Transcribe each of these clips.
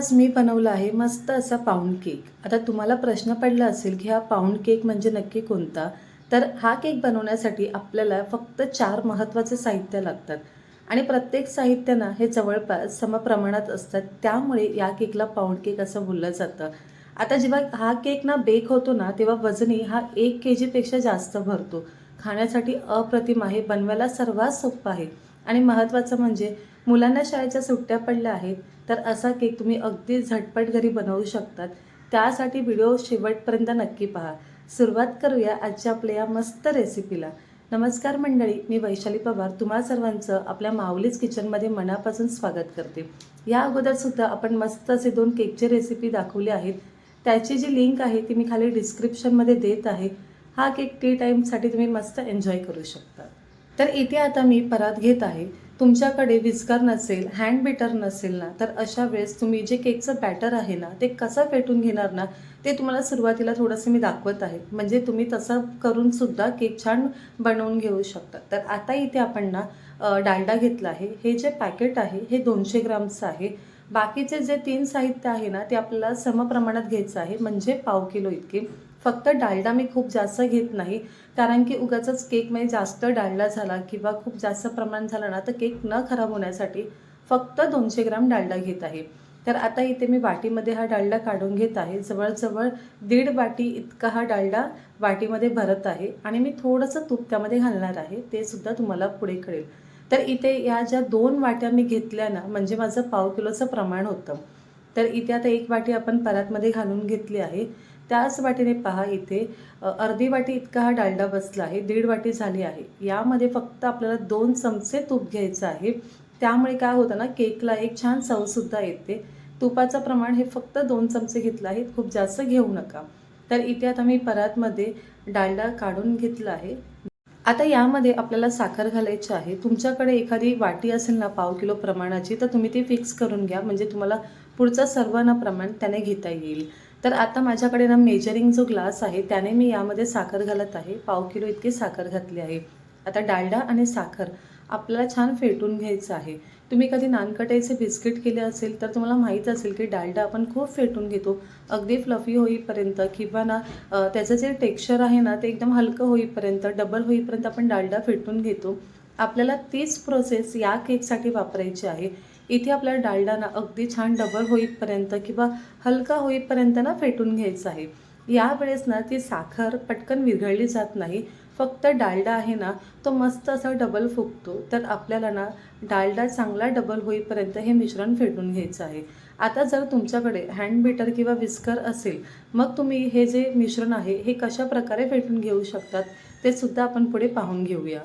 आज मी बनवलं आहे मस्त असा पाऊंड केक आता तुम्हाला प्रश्न पडला असेल की हा पाऊंड केक म्हणजे नक्की कोणता? तर हा केक बनवण्यासाठी आपल्याला फक्त चार महत्त्वाचे साहित्य लागतात. आणि प्रत्येक साहित्यांना हे जवळपास समप्रमाणात असतात. त्यामुळे या केकला पाऊंड केक असं बोललं जातं. आता जेव्हा हा केक ना बेक होतो ना तेव्हा वजनी हा एक के जीपेक्षा जास्त भरतो. खाण्यासाठी अप्रतिम आहे. बनवायला सर्वात सोपं आहे. आणि महत्त्वाचं म्हणजे मुलांना शाळेच्या सुट्ट्या पडल्या आहेत तर असा केक तुम्ही अगदी झटपट घरी बनवू शकतात. त्यासाठी व्हिडिओ शेवटपर्यंत नक्की पहा. सुरुवात करूया आजच्या आपल्या या मस्त रेसिपीला. नमस्कार मंडळी मी वैशाली पवार. तुम्हा सर्वांचं आपल्या माऊलीच किचनमध्ये मनापासून स्वागत करते. या अगोदरसुद्धा आपण मस्त असे दोन केकचे रेसिपी दाखवली आहेत. त्याची जी लिंक आहे ती मी खाली डिस्क्रिप्शनमध्ये देत आहे. हा केक टी टाईमसाठी तुम्ही मस्त एन्जॉय करू शकता. तर इथे आता मी परात घेत आहे. तुमच्याकडे विस्कर नसेल हँड बीटर नसेल ना तर अशा वेळेस तुम्ही जे केकचं बॅटर आहे ना ते कसं फेटून घेणार ना ते तुम्हाला सुरुवातीला थोडंसं मी दाखवत आहे. म्हणजे तुम्ही तसं करून सुद्धा केक छान बनवून घेऊ शकता. तर आता इथे आपण ना डालडा घेतला आहे. हे जे पॅकेट आहे हे दोनशे ग्रामचं आहे. बाकीचे जे तीन साहित्य आहे ना ते आपल्याला समप्रमाणात घ्यायचं आहे. म्हणजे पाव किलो इतके. फक्त डालडा मी खूप जास्त घेत नाही. कारण की उगाचच केकमध्ये जास्त डालडा झाला किंवा खूप जास्त प्रमाण झालं ना तर केक न खराब होण्यासाठी फक्त दोनशे ग्राम डालडा घेत आहे. तर आता इथे मी वाटीमध्ये हा डालडा काढून घेत आहे. जवळजवळ दीड वाटी इतका हा डालडा वाटीमध्ये भरत आहे आणि मी थोडंसं तूप त्यामध्ये घालणार आहे. ते सुद्धा तुम्हाला पुढे कळेल. तर इथे या ज्या दोन वाट्या मी घेतल्या ना म्हणजे माझं पाव किलोचं प्रमाण होतं. तर इथे आता एक वाटी आपण परातमध्ये घालून घेतली आहे. त्याच वाटीने पहा इथे अर्धी वाटी इतका हा डालडा बसला आहे दीड वाटी झाली आहे. यामध्ये फक्त आपल्याला दोन चमचे तूप घ्यायचं आहे. त्यामुळे काय होतं ना केकला एक छान चवसुद्धा येते. तुपाचं प्रमाण हे फक्त दोन चमचे घेतलं आहे खूप जास्त घेऊ नका. तर इथे आता मी परातमध्ये डालडा काढून घेतला आहे. आता यामध्ये आपल्याला साखर घालायची आहे. तुमच्याकडे एखादी वाटी असेल ना पाव किलो प्रमाणाची तर तुम्ही ती फिक्स करून घ्या. म्हणजे तुम्हाला पुढचं सर्वांना प्रमाण त्याने घेता येईल. तर आता माझ्याकडे ना मेजरिंग जो ग्लास आहे त्याने मी यामध्ये साखर घालत आहे. पाव किलो इतकी साखर घातली आहे. आता डालडा आणि साखर आपल्याला छान फेटून घ्यायचं आहे. तुम्ही कधी नानकटाईचे बिस्किट केले असेल तर तुम्हाला माहीत असेल की डालडा आपण खूप फेटून घेतो. अगदी फ्लफी होईपर्यंत किंवा ना त्याचं जे टेक्स्चर आहे ना ते एकदम हलकं होईपर्यंत डबल होईपर्यंत आपण डालडा फेटून घेतो. आपल्याला तीच प्रोसेस या केकसाठी वापरायची आहे. इथे आपल्या डालडा ना अगदी छान डबल होईपर्यंत किंवा हलका होईपर्यंत ना फेटून घ्यायचं आहे. यावेळेस ना ती साखर पटकन विरघळली जात नाही. फक्त डालडा आहे ना तो मस्त असा डबल फुगतो. तर आपल्याला ना डालडा चांगला डबल होईपर्यंत हे मिश्रण फेटून घ्यायचं आहे. आता जर तुमच्याकडे हँड बीटर किंवा विस्कर असेल मग तुम्ही हे जे मिश्रण आहे हे कशा प्रकारे फेटून घेऊ शकतात ते सुद्धा आपण पुढे पाहून घेऊया.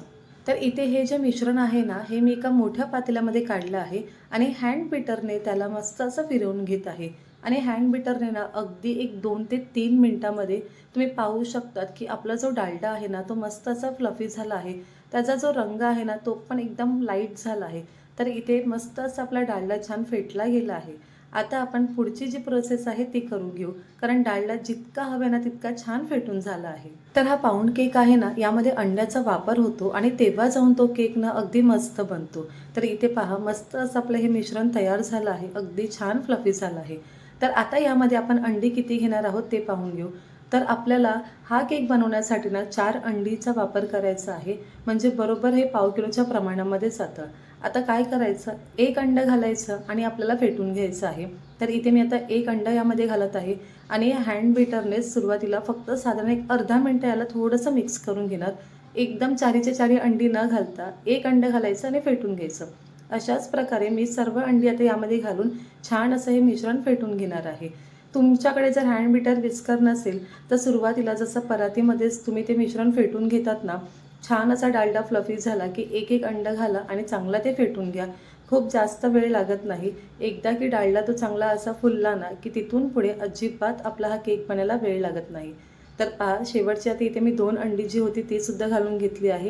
तर इथे हे जे मिश्रण आहे ना हे मी एका मोठ्या पातेल्यामध्ये काढलं आहे आणि हँड बीटरने त्याला मस्त असं फिरवून घेत आहे. आणि हँड बीटरने ना अगदी एक दोन ते तीन मिनटामध्ये तुम्ही पाहू शकतात की आपला जो डालडा आहे ना तो मस्त असा फ्लफी झाला आहे. त्याचा जो रंग आहे ना तो पण एकदम लाइट झाला आहे. तर इथे मस्त असा आपला डालडा छान फेटला गेला आहे. आता आपण पुढची जी प्रोसेस आहे ती करून घेऊ. कारण डाळला जितका हवे ना तितका छान फेटून झाला आहे. तर हा पाऊंड केक आहे ना यामध्ये अंड्याचा वापर होतो आणि तेव्हा जाऊन तो केक ना अगदी मस्त बनतो. तर इथे पहा मस्त असं आपलं हे मिश्रण तयार झालं आहे. अगदी छान फ्लफी झालं आहे. तर आता यामध्ये आपण अंडी किती घेणार आहोत ते पाहून घेऊ. तर आपल्याला हा केक बनवण्यासाठी ना चार अंडीचा वापर करायचा आहे. म्हणजे बरोबर हे पाव किलोच्या प्रमाणामध्ये जातं. आता काय करायचं? एक अंडं घालायचं आणि आपल्याला फेटून घ्यायचं आहे. तर इथे मी आता एक अंडं यामध्ये घालत आहे आणि हँड बीटरने सुरुवातीला फक्त साधारण एक अर्धा मिनटं याला थोडंसं मिक्स करून घेणार. एकदम चारीच्या चारी अंडी न घालता एक अंडं घालायचं आणि फेटून घ्यायचं. अशाच प्रकारे मी सर्व अंडी आता यामध्ये घालून छान असं हे मिश्रण फेटून घेणार आहे. तुमच्याकडे जर हँड बीटर विस्कर नसेल तर सुरुवातीला जसं परातीमध्येच तुम्ही ते मिश्रण फेटून घेतात ना छान असा डालडा फ्लफी झाला की एक एक अंडं घाला आणि चांगला ते फेटून घ्या. खूप जास्त वेळ लागत नाही. एकदा की डालडा तो चांगला असा फुलला ना की तिथून पुढे अजिबात आपला हा केक बनायला वेळ लागत नाही. तर पहा शेवटची आता इथे मी दोन अंडी जी होती ती सुद्धा घालून घेतली आहे.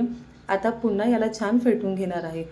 आता पुन्हा याला छान फेटून घेणार आहे.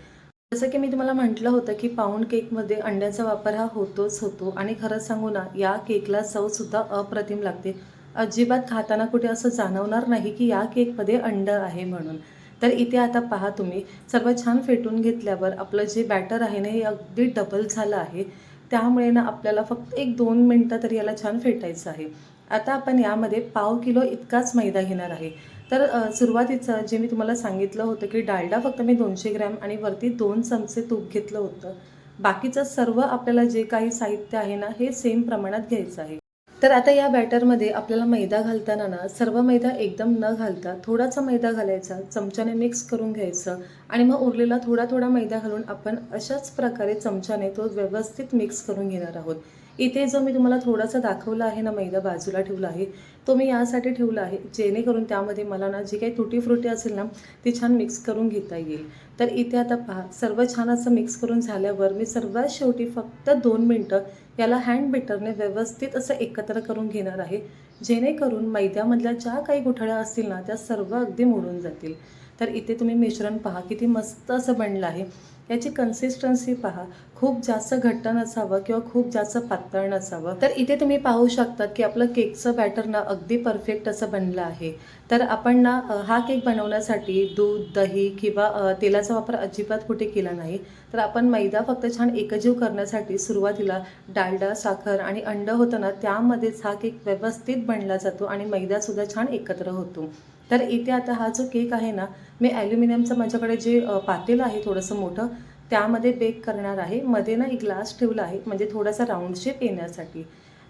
जसं की मी तुम्हाला म्हटलं होतं की पाऊंड केकमध्ये अंड्याचा वापर हा होतोच होतो. आणि खरंच सांगू ना या केकला चवसुद्धा अप्रतिम लागते. अजिबात खाताना कुठे असं जाणवणार नाही की या केकमध्ये अंड आहे म्हणून. तर इथे आता पहा तुम्ही सर्व छान फेटून घेतल्यावर आपलं जे बॅटर आहे ना हे अगदी डबल झालं आहे. त्यामुळे ना आपल्याला फक्त एक दोन मिनटं तरी याला छान फेटायचं आहे. आता आपण यामध्ये पाव किलो इतकाच मैदा घेणार आहे. तर सुरुवातीचं जे मी तुम्हाला सांगितलं होतं की डालडा फक्त मी दोनशे ग्रॅम आणि वरती दोन चमचे तूप घेतलं होतं. बाकीचं सर्व आपल्याला जे काही साहित्य आहे ना हे सेम प्रमाणात घ्यायचं आहे. तर आता या बॅटरमध्ये आपल्याला मैदा घालताना ना सर्व मैदा एकदम न घालता थोडासा मैदा घालायचा चमच्याने मिक्स करून घ्यायचं आणि मग उरलेला थोडा थोडा मैदा घालून आपण अशाच प्रकारे चमच्याने तो व्यवस्थित मिक्स करून घेणार आहोत. इथे जो मी तुम्हाला थोडासा दाखवला आहे ना मैदा बाजूला ठेवला आहे तो मी यासाठी ठेवला आहे जेणेकरून त्यामध्ये मला ना जी काही तुटी फ्रुटी असेल ना ती छान मिक्स करून घेता येईल. तर इथे आता पहा सर्व छान असं मिक्स करून झाल्यावर मी सर्वात शेवटी फक्त दोन मिनटं याला हँड बिटरने व्यवस्थित असं एकत्र करून घेणार आहे जेणेकरून मैद्यामधल्या ज्या काही गुठळ्या असतील ना त्या सर्व अगदी मोडून जातील. तर इथे तुम्ही मिश्रण पहा किती मस्त असं बनलं आहे. याची कन्सिस्टन्सी पहा. खूप जास्त घट्ट नसावं किंवा खूप जास्त पातळ नसावं. तर इथे तुम्ही पाहू शकतात की आपलं केकचं बॅटर ना अगदी परफेक्ट असं बनलं आहे. तर आपण ना हा केक बनवण्यासाठी दूध दही किंवा तेलाचा वापर अजिबात कुठे केला नाही. तर आपण मैदा फक्त छान एकजीव करण्यासाठी सुरुवातीला डालडा साखर आणि अंड होतं ना त्यामध्येच हा केक व्यवस्थित बनला जातो आणि मैदासुद्धा छान एकत्र होतो. तर इथे आता हा जो केक आहे ना मी ॲल्युमिनियमचं माझ्याकडे जे पातेल पातेलं आहे थोडंसं मोठं त्यामध्ये बेक करणार आहे. मध्ये ना एक ग्लास ठेवला आहे म्हणजे थोडासा राऊंड शेप येण्यासाठी.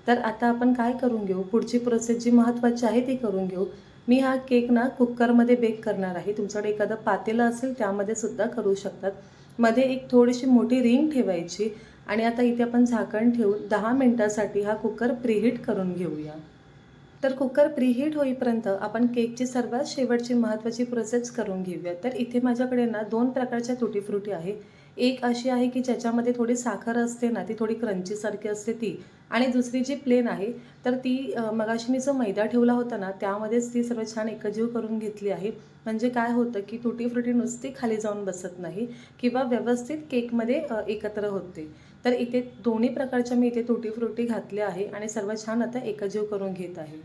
तर आता आपण काय करून घेऊ? पुढची प्रोसेस जी महत्त्वाची आहे ती करून घेऊ. मी हा केक ना कुकरमध्ये बेक करणार आहे. तुमच्याकडे एखादं पातेलं असेल त्यामध्ये सुद्धा करू शकतात. मध्ये एक थोडीशी मोठी रिंग ठेवायची. आणि आता इथे आपण झाकण ठेवून दहा मिनटासाठी हा कुकर प्रीहीट करून घेऊया. तर कुकर प्रीहीट होईपर्यंत आपण केकची सर्वात शेवटची महत्त्वाची प्रोसेस करून घेऊया तर इथे माझ्याकडे ना दोन प्रकारच्या तुटी फ्रुटी आहे. एक अशी आहे की ज्याच्यामध्ये थोडी साखर असते ना ती थोडी क्रंचीसारखी असते ती. आणि दुसरी जी प्लेन आहे तर ती मगाशी मी जो मैदा ठेवला होता ना त्यामध्येच ती सर्व छान एकजीव करून घेतली आहे. म्हणजे काय होतं की तुटी फ्रुटी नुसती खाली जाऊन बसत नाही किंवा व्यवस्थित केकमध्ये एकत्र होते. तर इथे दोन्ही प्रकारच्या मी इथे तुटी फ्रुटी घातल्या आहे आणि सर्व छान आता एकजीव करून घेत आहे.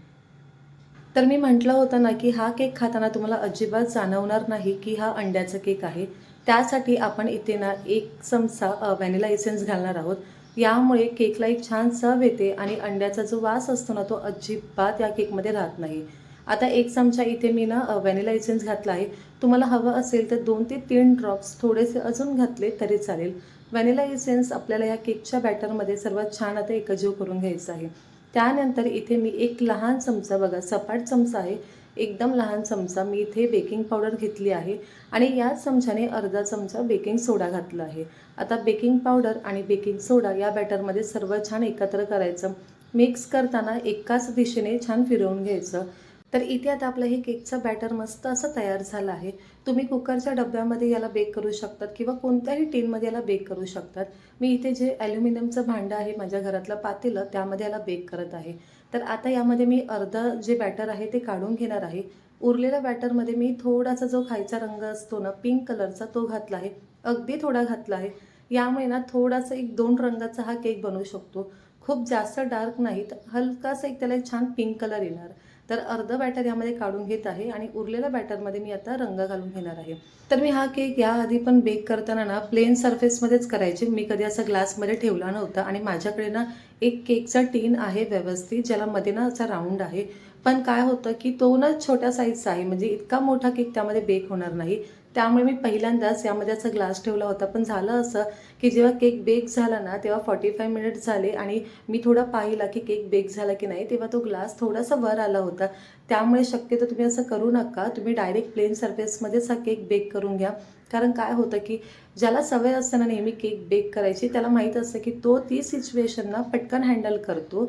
तर मी म्हटलं होतं ना की हा केक खाताना तुम्हाला अजिबात जाणवणार नाही की हा अंड्याचा केक आहे. त्यासाठी आपण इथे ना एक चमचा व्हॅनिला एसेन्स घालणार आहोत. यामुळे केकला एक छान चव येते आणि अंड्याचा जो वास असतो ना तो अजिबात या केकमध्ये राहत नाही. आता एक चमचा इथे मी ना व्हॅनिला एसेन्स घातला आहे. तुम्हाला हवं असेल तर दोन ते तीन ड्रॉप्स थोडेसे अजून घातले तरी चालेल. व्हॅनिला एसेन्स आपल्याला या केकच्या बॅटरमध्ये सर्वात छान आता एकजीव करून घ्यायचं आहे. त्यानंतर इथे मी एक लहान चमचा बघा सपाट चमचा आहे. एकदम लहान चमचा मी इथे बेकिंग पावडर घेतली आहे. आणि याच चमच्याने अर्धा चमचा बेकिंग सोडा घातला आहे. आता बेकिंग पावडर आणि बेकिंग सोडा या बॅटरमध्ये सर्व छान एकत्र करायचं. मिक्स करताना एकाच दिशेने छान फिरवून घ्यायचं. तर इथे आता आपलं हे केकचं बॅटर मस्त असं तयार झालं आहे. तुम्ही कुकरच्या डब्यामध्ये याला बेक करू शकतात किंवा कोणत्याही टीनमध्ये याला बेक करू शकतात. मी इथे जे ॲल्युमिनियमचं भांडं आहे माझ्या घरातलं पातेलं त्यामध्ये याला बेक करत आहे. तर आता यामध्ये मी अर्धं जे बॅटर आहे ते काढून घेणार आहे. उरलेल्या बॅटरमध्ये मी थोडासा जो खायचा रंग असतो ना पिंक कलरचा तो घातला आहे. अगदी थोडा घातला आहे. यामुळे ना थोडासा एक दोन रंगाचा हा केक बनवू शकतो. खूप जास्त डार्क नाही तर हलकासा एक त्याला एक छान पिंक कलर येणार. तर अर्ध बॅटर यामध्ये काढून घेत आहे आणि उरलेल्या बॅटरमध्ये मी आता रंग घालून घेणार आहे. तर मी हा केक याआधी पण बेक करताना ना प्लेन सरफेसमध्येच करायचे. मी कधी असा ग्लासमध्ये ठेवला नव्हता आणि माझ्याकडे ना एक केकचा टीन आहे व्यवस्थित ज्याला मध्ये ना असा राऊंड आहे. पण काय होतं की तो ना छोट्या साईजचा आहे. म्हणजे इतका मोठा केक त्यामध्ये बेक होणार नाही. त्यामुळे मी पहिल्यांदाच यामध्ये असा ग्लास ठेवला होता. पण झालं असं की जेव्हा केक बेक झाला ना तेव्हा फॉर्टी फाय मिनिट झाले आणि मी थोडा पाहिला की केक बेक झाला की नाही तेव्हा तो ग्लास थोडासा वर आला होता. त्यामुळे शक्यतो तुम्ही असं करू नका. तुम्ही डायरेक्ट प्लेन सर्फेसमध्येच हा केक बेक करून घ्या. कारण काय होतं की ज्याला सवय असते ना नेहमी केक बेक करायची त्याला माहीत असतं की तो ती सिच्युएशनना पटकन हँडल करतो.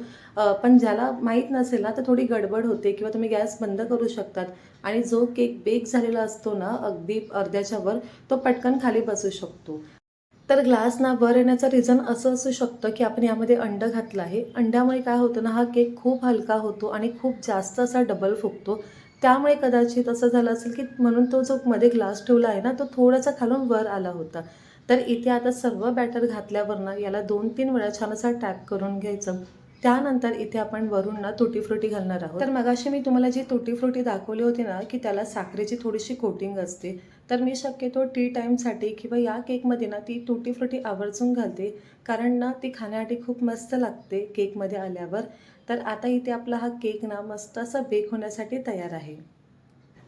पण ज्याला माहीत नसेल ना तर थोडी गडबड होते किंवा तुम्ही गॅस बंद करू शकतात आणि जो केक बेक झालेला असतो ना अगदी अर्ध्याच्या वर तो पटकन खाली बसू शकतो. तर ग्लास ना वर येण्याचं रिझन असं असू शकतं की आपण यामध्ये अंडं घातलं आहे. अंड्यामुळे काय होतं ना हा केक खूप हलका होतो आणि खूप जास्त असा डबल फुगतो. त्यामुळे कदाचित असं झालं असेल की म्हणून तो जो मध्ये ग्लास ठेवला आहे ना तो थोडासा खालून वर आला होता. तर इथे आता सर्व बॅटर घातल्यावर ना याला दोन तीन वेळा छान असा टॅप करून घ्यायचं. त्यानंतर इथे आपण वरून ना तुटी फ्रुटी घालणार आहोत. तर मगाशी मी तुम्हाला जी तुटी फ्रुटी दाखवली होती ना की त्याला साखरेची थोडीशी कोटिंग असते. तर मी शक्यतो टी टाईमसाठी किंवा या केकमध्ये ना ती तुटी फ्रुटी आवर्जून घालते. कारण ना ती खाण्यासाठी खूप मस्त लागते केकमध्ये आल्यावर. तर आता इथे आपला हा केक ना मस्त असा बेक होण्यासाठी तयार आहे.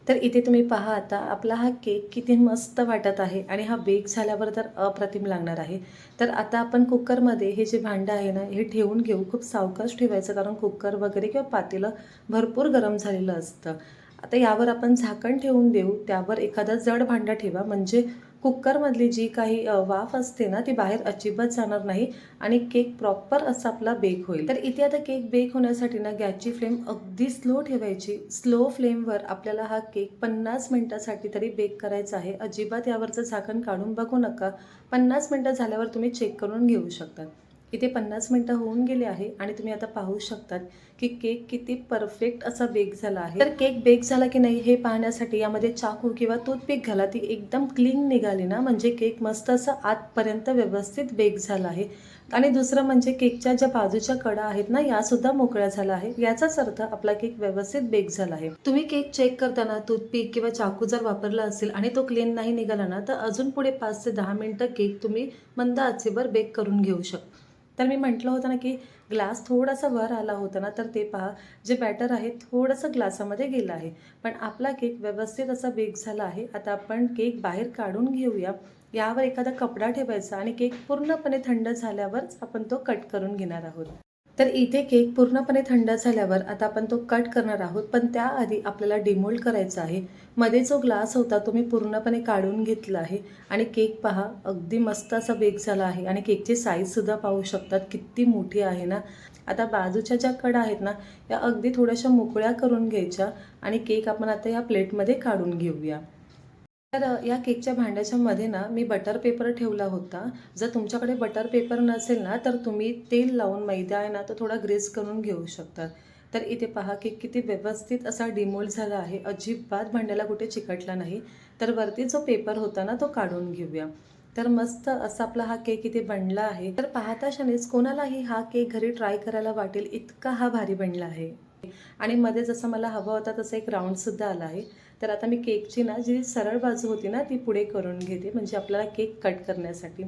तर इथे तुम्ही पहा आता आपला हा केक किती मस्त वाटत आहे आणि हा बेक झाल्यावर तर अप्रतिम लागणार आहे. तर आता आपण कुकरमध्ये हे जे भांडं आहे ना हे ठेवून घेऊ. खूप सावकाश ठेवायचं कारण कुकर वगैरे किंवा पातेलं भरपूर गरम झालेलं असतं. आता यावर आपण झाकण ठेवून देऊ. त्यावर एखादा जड भांडा ठेवा. म्हणजे कुकरमधली जी काही वाफ असते ना ती बाहेर अजिबात जाणार नाही आणि केक प्रॉपर असा आपला बेक होईल. तर इथे आता केक बेक होण्यासाठी ना गॅसची फ्लेम अगदी स्लो ठेवायची. स्लो फ्लेमवर आपल्याला हा केक पन्नास मिनटासाठी तरी बेक करायचा आहे. अजिबात यावरचं झाकण काढून बघू नका. पन्नास मिनटं झाल्यावर तुम्ही चेक करून घेऊ शकता. इथे पन्नास मिनटं होऊन गेले आहे आणि तुम्ही आता पाहू शकतात की केक किती परफेक्ट असा बेक झाला आहे. तर केक बेक झाला की नाही हे पाहण्यासाठी यामध्ये चाकू किंवा टूथपिक घाला ती एकदम क्लीन निघाली ना. म्हणजे केक मस्त असं आतपर्यंत व्यवस्थित बेक झाला आहे. आणि दुसरं म्हणजे केकच्या ज्या बाजूच्या कडा आहेत ना या सुद्धा मोकळ्या झाल्या आहे याचाच अर्थ आपला केक व्यवस्थित बेक झाला आहे. तुम्ही केक चेक करताना टूथपिक किंवा चाकू जर वापरला असेल आणि तो क्लीन नाही निघाला ना तर अजून पुढे पाच ते दहा मिनटं केक तुम्ही मंद आचेवर बेक करून घेऊ शकता. तर मी म्हटलं होतं ना की ग्लास थोडासा वर आला होता ना तर ते पहा जे बॅटर आहे थोडंसं ग्लासामध्ये गेलं आहे. पण आपला केक व्यवस्थित असा बेक झाला आहे. आता आपण केक बाहेर काढून घेऊया. यावर एखादा कपडा ठेवायचा आणि केक पूर्णपणे थंड झाल्यावरच आपण तो कट करून घेणार आहोत. तर इथे केक पूर्णपणे थंड झाल्यावर आता आपण तो कट करणार आहोत पण त्याआधी आपल्याला डिमोल्ड करायचा आहे. मध्ये जो ग्लास होता तो मी पूर्णपणे काढून घेतला आहे. आणि केक पहा अगदी मस्त असा बेक झाला आहे. आणि केकची साईजसुद्धा पाहू शकतात किती मोठी आहे ना. आता बाजूच्या ज्या कडा आहेत ना या अगदी थोड्याशा मोकळ्या करून घ्यायच्या. आणि केक आपण आता या प्लेटमध्ये काढून घेऊया. तर या केकच्या भांड्याच्या मध्ये ना मी बटर पेपर ठेवला होता. जर तुमच्याकडे बटर पेपर नसेल ना तर तुम्ही तेल लावून मैदा आहे ना तो थोडा ग्रेस करून घेऊ शकता. तर इथे पहा केक किती व्यवस्थित असा डिमोल्ड झाला आहे. अजिबात भांड्याला कुठे चिकटला नाही. तर वरती जो पेपर होता ना तो काढून घेऊया. तर मस्त असा आपला हा केक इथे बनला आहे. तर पाहता क्षणीच कोणालाही हा केक घरी ट्राय करायला वाटेल इतका हा भारी बनला आहे. आणि मध्ये जसं मला हवा होता तसं एक राऊंडसुद्धा आला आहे. तर आता मी केकची ना जी सरळ बाजू होती ना ती पुढे करून घेते. म्हणजे आपल्याला केक कट करण्यासाठी.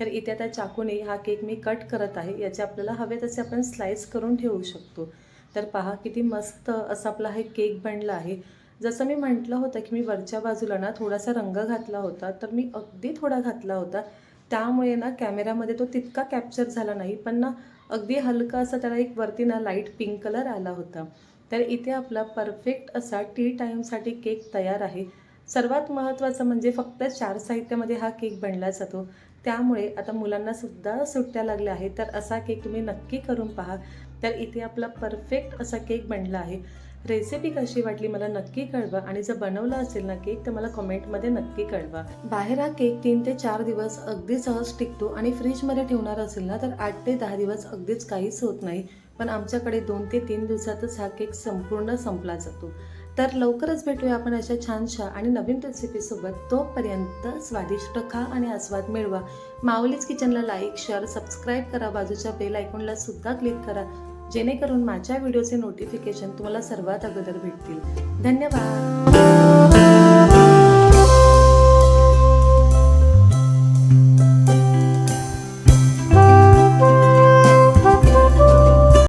तर इथे त्या चाकूने हा केक मी कट करत आहे. याचे आपल्याला हवे तसे आपण स्लाइस करून ठेवू शकतो. तर पहा किती मस्त असा आपला हे केक बनला आहे. जसं मी म्हटलं होतं की मी वरच्या बाजूला ना थोडासा रंग घातला होता तर मी अगदी थोडा घातला होता. त्यामुळे ना कॅमेरामध्ये तो तितका कॅप्चर झाला नाही पण ना अगदी हलका असा त्याला एक वरती ना लाइट पिंक कलर आला होता. तर इथे आपला परफेक्ट असा टी टाईमसाठी केक तयार आहे. सर्वात महत्त्वाचं म्हणजे फक्त चार साहित्यामध्ये हा केक बनला जातो. त्यामुळे आता मुलांनासुद्धा सुट्ट्या लागल्या आहेत. तर असा केक तुम्ही नक्की करून पहा. तर इथे आपला परफेक्ट असा केक बनला आहे. रेसिपी कशी वाटली मला नक्की कळवा. आणि जर बनवला असेल ना केक तर मला कमेंटमध्ये नक्की कळवा. बाहेर हा केक तीन ते चार दिवस अगदी सहज टिकतो आणि फ्रीजमध्ये ठेवणार असेल ना तर आठ ते दहा दिवस अगदीच काहीच होत नाही. पण आमच्याकडे दोन ते तीन दिवसातच हा केक संपूर्ण संपला जातो. तर लवकरच भेटूया आपण अशा छानशा आणि नवीन रेसिपीसोबत तोपर्यंत स्वादिष्ट खा आणि आस्वाद मिळवा. माऊलीच किचनला लाईक शेअर सबस्क्राईब करा. बाजूच्या बेल आयकॉनला सुद्धा क्लिक करा. जेणेकरून माझ्या व्हिडिओचे नोटिफिकेशन तुम्हाला सर्वात अगोदर भेटतील. धन्यवाद!